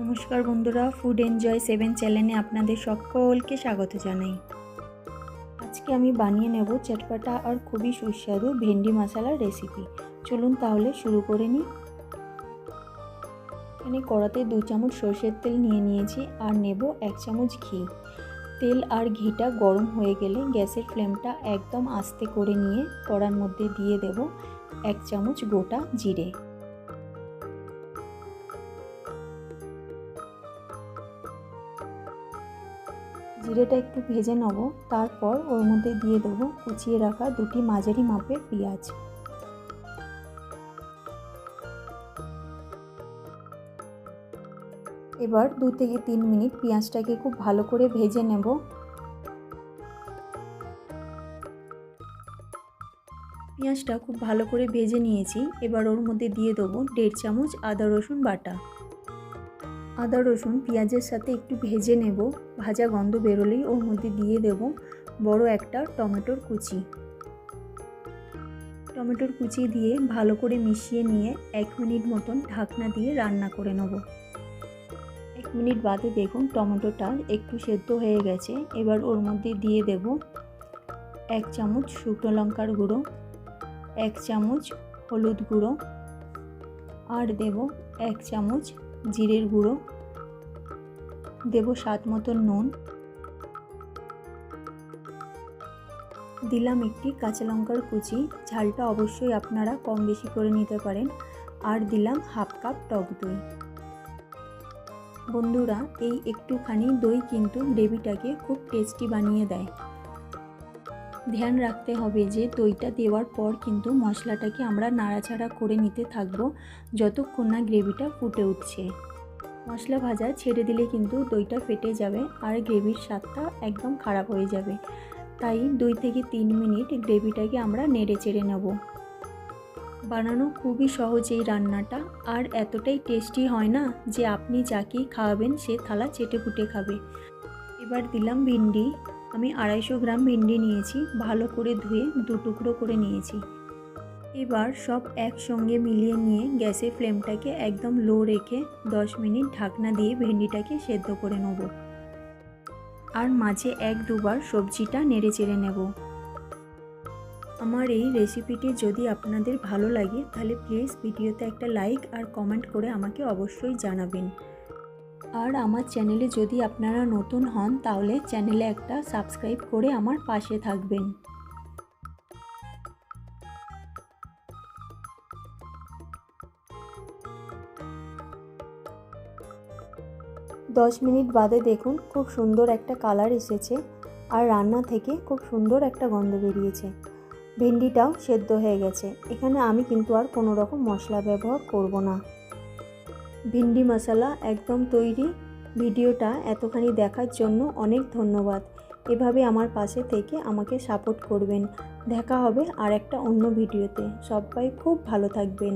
নমস্কার বন্ধুরা food enjoy seven চ্যানেলে আপনাদের সকলকে স্বাগত জানাই। আজকে আমি বানিয়ে নেব চটপাটা আর খুবই সুস্বাদু ভেন্ডি মশলার রেসিপি চলুন তাহলে শুরু করে নিই। এখানে কড়াতে দু চামচ সর্ষের তেল নিয়ে নিয়েছি আর নেব এক চামচ ঘি। তেল আর ঘিটা গরম হয়ে গেলে গ্যাসের ফ্লেমটা একদম আস্তে করে নিয়ে কড়ার মধ্যে দিয়ে দেব এক চামচ গোটা জিরে। জিরেটা একটু ভেজে নেব, তারপর ওর মধ্যে দিয়ে দেবো কুচিয়ে রাখা দুটি মাঝারি মাপের পেঁয়াজ। এবার দু থেকে তিন মিনিট পেঁয়াজটাকে খুব ভালো করে ভেজে নেব। পেঁয়াজটা খুব ভালো করে ভেজে নিয়েছি, এবার ওর মধ্যে দিয়ে দেবো দেড় চামচ আদা রসুন বাটা। আদা, রসুন, পেঁয়াজের সাথে একটু ভেজে নেব। ভাজা গন্ধ বেরোলেই ওর মধ্যে দিয়ে দেব বড় একটা টমেটোর কুচি। টমেটোর কুচি দিয়ে ভালো করে মিশিয়ে নিয়ে এক মিনিট মতন ঢাকনা দিয়ে রান্না করে নেব। এক মিনিট বাদে দেখুন টমেটোটা একটু সেদ্ধ হয়ে গেছে। এবার ওর মধ্যে দিয়ে দেব এক চামচ শুকনো লঙ্কার গুঁড়ো, এক চামচ হলুদ গুঁড়ো, আর দেব এক চামচ জিরের গুঁড়ো। দেব স্বাদ মতন নুন। দিলাম একটি কাঁচা লঙ্কার কুচি। ঝালটা অবশ্যই আপনারা কম বেশি করে নিতে পারেন। আর দিলাম হাফ কাপ টক দই। বন্ধুরা, এই একটুখানি দই কিন্তু গ্রেভিটাকে খুব টেস্টি বানিয়ে দেয়। ধ্যান রাখতে হবে যে দইটা দেওয়ার পর কিন্তু মশলাটাকে আমরা নাড়াচাড়া করে নিতে থাকব যতক্ষণ না গ্রেভিটা ফুটে উঠছে। মশলা ভাজা ছেড়ে দিলে কিন্তু দইটা ফেটে যাবে আর গ্রেভির স্বাদটা একদম খারাপ হয়ে যাবে। তাই দুই থেকে তিন মিনিট গ্রেভিটাকে আমরা নেড়ে চেড়ে নেব। বানানো খুবই সহজ এই রান্নাটা। আর এতটাই টেস্টি হয় না যে আপনি যাকেই খাওয়াবেন সে থালা চেটে ফুটে খাবে। এবার দিলাম ভিন্ডি। আমি আড়াইশো গ্রাম ভিন্ডি নিয়েছি, ভালো করে ধুয়ে দু টুকরো করে নিয়েছি। এবার সব একসঙ্গে মিলিয়ে নিয়ে গ্যাসের ফ্লেমটাকে একদম লো রেখে 10 মিনিট ঢাকনা দিয়ে ভেন্ডিটাকে সেদ্ধ করে নেব। আর মাঝে এক দুবার সবজিটা নেড়ে চেড়ে নেব। আমার এই রেসিপিটি যদি আপনাদের ভালো লাগে, তাহলে প্লিজ ভিডিওতে একটা লাইক আর কমেন্ট করে আমাকে অবশ্যই জানাবেন। আর আমার চ্যানেলে যদি আপনারা নতুন হন, তাহলে চ্যানেলে একটা সাবস্ক্রাইব করে আমার পাশে থাকবেন। দশ মিনিট বাদে দেখুন, খুব সুন্দর একটা কালার এসেছে আর রান্না থেকে খুব সুন্দর একটা গন্ধ বেরিয়েছে। ভেন্ডিটাও সেদ্ধ হয়ে গেছে। এখানে আমি কিন্তু আর কোনো রকম মশলা ব্যবহার করব না। ভিন্ডি মশলা একদম তৈরি। ভিডিওটা এতখানি দেখার জন্য অনেক ধন্যবাদ। এভাবে আমার পাশে থেকে আমাকে সাপোর্ট করবেন। দেখা হবে আর একটা অন্য ভিডিওতে। সবাই খুব ভালো থাকবেন।